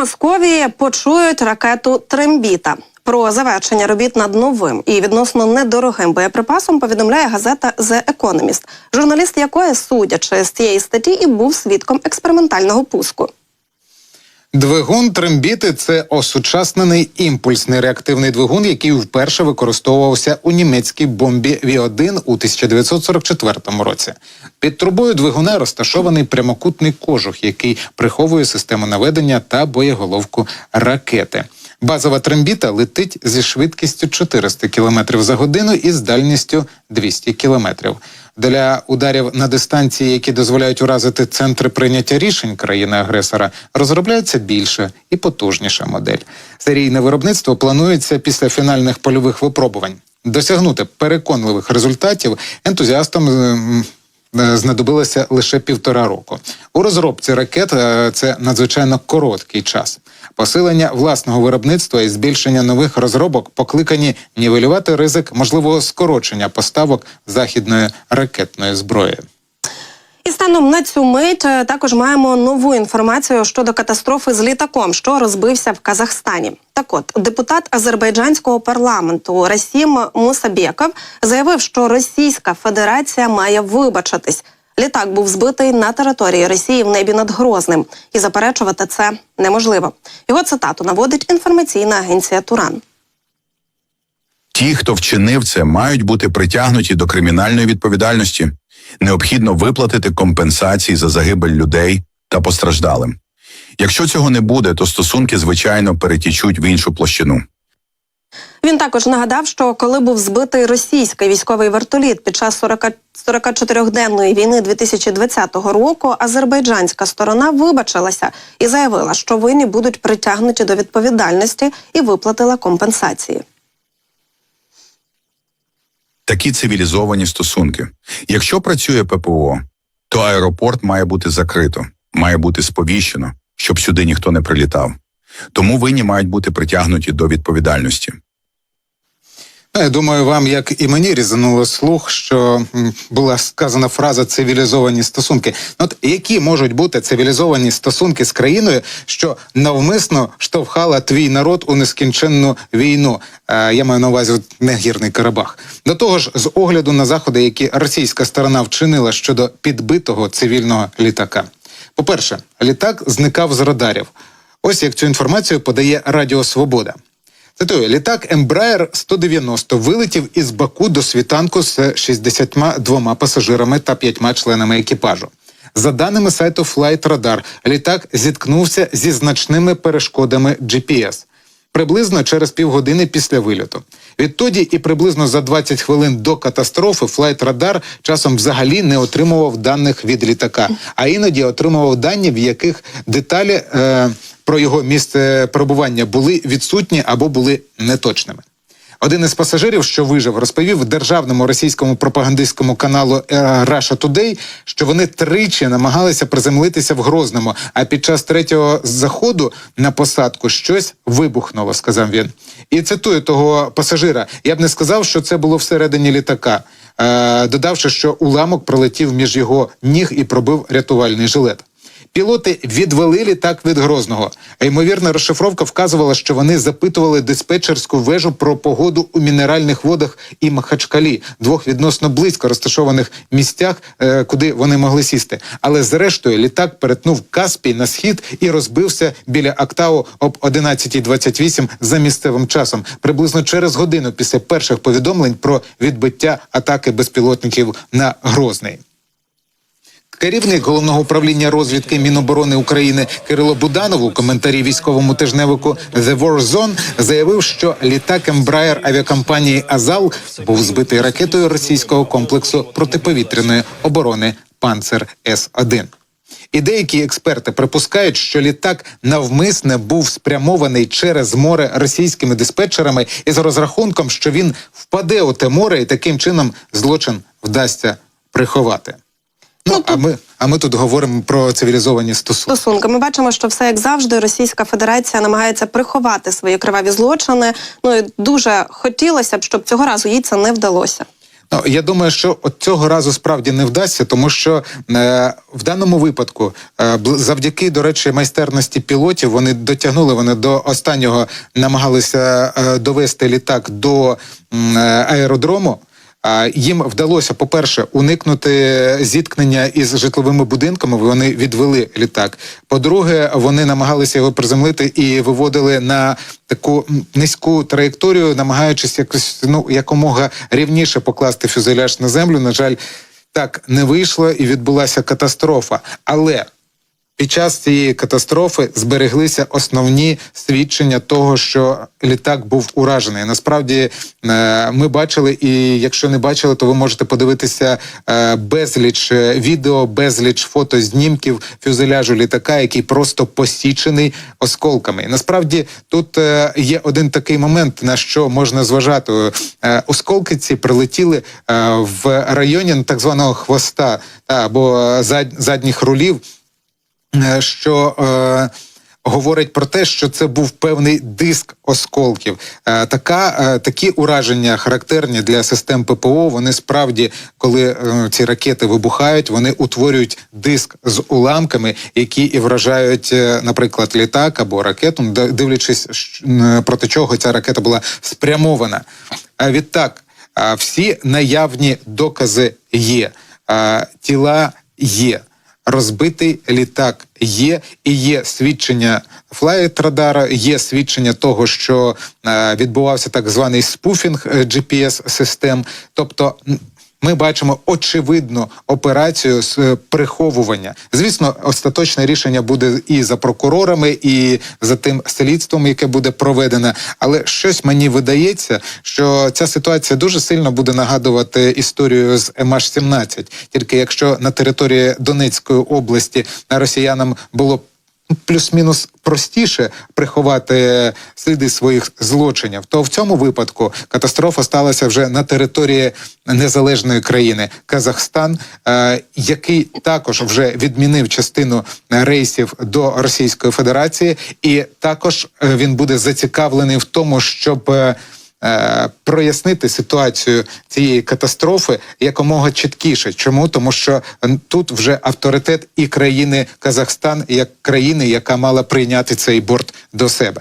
Московії почують ракету Трембіта. Про завершення робіт над новим і відносно недорогим боєприпасом повідомляє газета The Economist, журналіст якої, судячи з цієї статті, і був свідком експериментального пуску. Двигун трембіти це осучаснений імпульсний реактивний двигун, який вперше використовувався у німецькій бомбі Ві-1 у 1944 році. Під трубою двигуна розташований прямокутний кожух, який приховує систему наведення та боєголовку ракети. Базова трембіта летить зі швидкістю 400 км за годину і з дальністю 200 км. Для ударів на дистанції, які дозволяють уразити центри прийняття рішень країни-агресора, розробляється більша і потужніша модель. Серійне виробництво планується після фінальних польових випробувань. Досягнути переконливих результатів ентузіастам ем, знадобилося лише півтора року. У розробці ракет е, це надзвичайно короткий час. Посилення власного виробництва і збільшення нових розробок покликані нівелювати ризик можливого скорочення поставок західної ракетної зброї. І станом на цю мить е, також маємо нову інформацію щодо катастрофи з літаком, що розбився в Казахстані. Так от депутат азербайджанського парламенту Расім Мусабєков заявив, що Російська Федерація має вибачитись. Літак був збитий на території Росії в небі над Грозним, і заперечувати це неможливо. Його цитату наводить інформаційна агенція Туран. Ті, хто вчинив це, мають бути притягнуті до кримінальної відповідальності. Необхідно виплатити компенсації за загибель людей та постраждалим. Якщо цього не буде, то стосунки звичайно перетічуть в іншу площину. Він також нагадав, що коли був збитий російський військовий вертоліт під час 40 44-денної війни 2020 року, азербайджанська сторона вибачилася і заявила, що винні будуть притягнуті до відповідальності і виплатила компенсації. Такі цивілізовані стосунки. Якщо працює ППО, то аеропорт має бути закрито, має бути сповіщено, щоб сюди ніхто не прилітав. Тому винні мають бути притягнуті до відповідальності. Я думаю, вам, як і мені, різануло слух, що була сказана фраза цивілізовані стосунки. Ну, От які можуть бути цивілізовані стосунки з країною, що навмисно штовхала твій народ у нескінченну війну? Е, я маю на увазі от, не гірний Карабах. До того ж, з огляду на заходи, які російська сторона вчинила щодо підбитого цивільного літака. По-перше, літак зникав з радарів. Ось як цю інформацію подає Радіо Свобода. Цитую, літак Embraer 190 вилетів із Баку до світанку з 62 пасажирами та 5 членами екіпажу. За даними сайту Flight Radar, літак зіткнувся зі значними перешкодами GPS. Приблизно через півгодини після вильоту. Відтоді і приблизно за 20 хвилин до катастрофи Radar часом взагалі не отримував даних від літака, а іноді отримував дані, в яких деталі е, про його місце перебування були відсутні або були неточними. Один із пасажирів, що вижив, розповів державному російському пропагандистському каналу е, Russia Today, що вони тричі намагалися приземлитися в Грозному, а під час третього заходу на посадку щось вибухнуло, сказав він. І цитую того пасажира: я б не сказав, що це було всередині літака, е, додавши, що уламок пролетів між його ніг і пробив рятувальний жилет. Пілоти відвели літак від Грозного. А ймовірна розшифровка вказувала, що вони запитували диспетчерську вежу про погоду у мінеральних водах і Махачкалі, двох відносно близько розташованих місцях, е, куди вони могли сісти. Але зрештою літак перетнув Каспій на схід і розбився біля Актау об 11.28 за місцевим часом, приблизно через годину після перших повідомлень про відбиття атаки безпілотників на Грозний. Керівник головного управління розвідки Міноборони України Кирило Буданов у коментарі військовому тижневику The War Zone заявив, що літак Embraer авіакомпанії Азал був збитий ракетою російського комплексу протиповітряної оборони Панцер С 1 і деякі експерти припускають, що літак навмисне був спрямований через море російськими диспетчерами із розрахунком, що він впаде у те море, і таким чином злочин вдасться приховати. Ну, Ну, а ми, а ми тут говоримо про цивілізовані стосунки. Стосунки. Ми бачимо, що все як завжди, Російська Федерація намагається приховати свої криваві злочини. Ну і дуже хотілося б, щоб цього разу їй це не вдалося. Ну, я думаю, що от цього разу справді не вдасться, тому що е, в даному випадку, е, завдяки, до речі, майстерності пілотів, вони дотягнули вони до останнього, намагалися е, довести літак до е, аеродрому. Їм вдалося, по-перше, уникнути зіткнення із житловими будинками. Вони відвели літак. По-друге, вони намагалися його приземлити і виводили на таку низьку траєкторію, намагаючись якось ну якомога рівніше покласти фюзеляж на землю. На жаль, так не вийшло і відбулася катастрофа. Але під час цієї катастрофи збереглися основні свідчення того, що літак був уражений. Насправді е, ми бачили, і якщо не бачили, то ви можете подивитися е, безліч е, відео, безліч фотознімків фюзеляжу літака, який просто посічений осколками. Насправді тут є один такий момент, на що можна зважати. Осколки ці прилетіли в районі ну, так званого хвоста або задніх рулів що е, говорить про те, що це був певний диск осколків. Е, така, е, такі ураження характерні для систем ППО. Вони справді, коли е, ці ракети вибухають, вони утворюють диск з уламками, які і вражають, е, наприклад, літак або ракету, дивлячись проти чого ця ракета була спрямована. А відтак, всі наявні докази є, тіла є розбитий літак є, і є свідчення флайт-радара, є свідчення того, що е, відбувався так званий спуфінг е, GPS-систем. Тобто. Ми бачимо очевидну операцію з е, приховування. Звісно, остаточне рішення буде і за прокурорами, і за тим слідством, яке буде проведено. Але щось мені видається, що ця ситуація дуже сильно буде нагадувати історію з МH17. Тільки якщо на території Донецької області росіянам було плюс-мінус простіше приховати сліди своїх злочинів, то в цьому випадку катастрофа сталася вже на території незалежної країни Казахстан, е, який також вже відмінив частину рейсів до Російської Федерації, і також е, він буде зацікавлений в тому, щоб. Е, прояснити ситуацію цієї катастрофи якомога чіткіше. Чому? Тому що тут вже авторитет і країни Казахстан як країни, яка мала прийняти цей борт до себе.